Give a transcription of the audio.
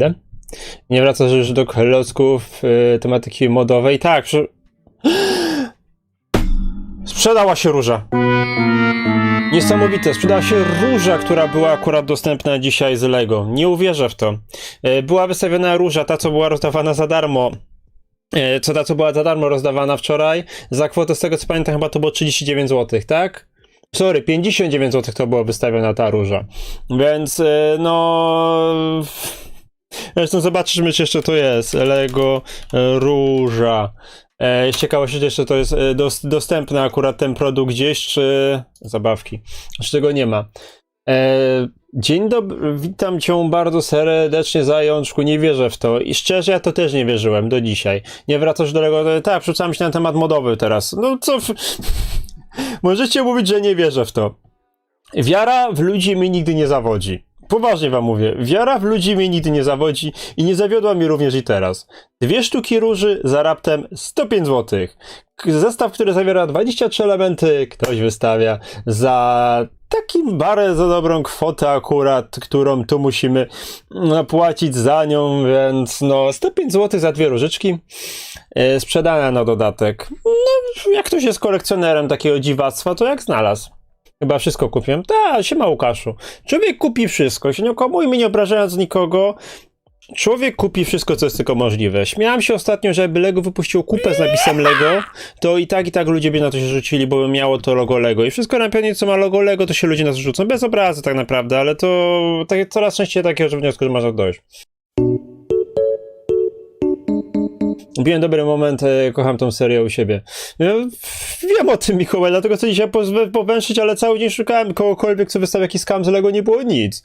będę. Nie wracasz już do klocków y, tematyki modowej. Tak, przy... Sprzedała się róża. Niesamowite, sprzedała się róża, która była akurat dostępna dzisiaj z Lego. Nie uwierzę w to. Y, Była wystawiona róża, ta co była rozdawana za darmo. Y, Co ta co była za darmo rozdawana wczoraj. Za kwotę, z tego co pamiętam, chyba to było 39 zł, tak? Sorry, 59 zł to była wystawiona ta róża. Więc y, no. Zresztą zobaczymy, czy jeszcze to jest. Lego e, Róża. E, z ciekawości, jeszcze to jest e, dos, dostępny akurat ten produkt gdzieś, czy zabawki. Czy tego nie ma. E, dzień dobry, witam cię bardzo serdecznie, zajączku. Nie wierzę w to. I szczerze, ja to też nie wierzyłem do dzisiaj. Nie wracasz do Lego. Tak, przerzucam się na temat modowy teraz. No co. w- Możecie mówić, że nie wierzę w to. Wiara w ludzi mnie nigdy nie zawodzi. Poważnie wam mówię, wiara w ludzi mnie nigdy nie zawodzi i nie zawiodła mi również i teraz. Dwie sztuki róży za raptem 105 zł. Zestaw, który zawiera 23 elementy, ktoś wystawia za takim barę za dobrą kwotę akurat, którą tu musimy płacić za nią, więc no 105 zł za dwie różyczki e, sprzedane na dodatek. No, jak ktoś jest kolekcjonerem takiego dziwactwa, to jak znalazł. Chyba wszystko kupiłem. Tak, siema Łukaszu. Człowiek kupi wszystko, się nie okłamujmy, nie obrażając nikogo. Człowiek kupi wszystko, co jest tylko możliwe. Śmiałem się ostatnio, że jakby Lego wypuściło kupę z napisem Lego, to i tak, i tak ludzie by na to się rzucili, bo by miało to logo Lego. I wszystko na pewno, co ma logo Lego, to się ludzie nas rzucą. Bez obrazy tak naprawdę, ale to tak, coraz częściej takiego wniosku, można dojść. Ubiłem dobry moment, e, kocham tą serię u siebie. Ja wiem o tym, Mikołaj, dlatego chcę dzisiaj powęszyć, ale cały dzień szukałem kogokolwiek, co wystawia jakiś skam z Lego, nie było nic.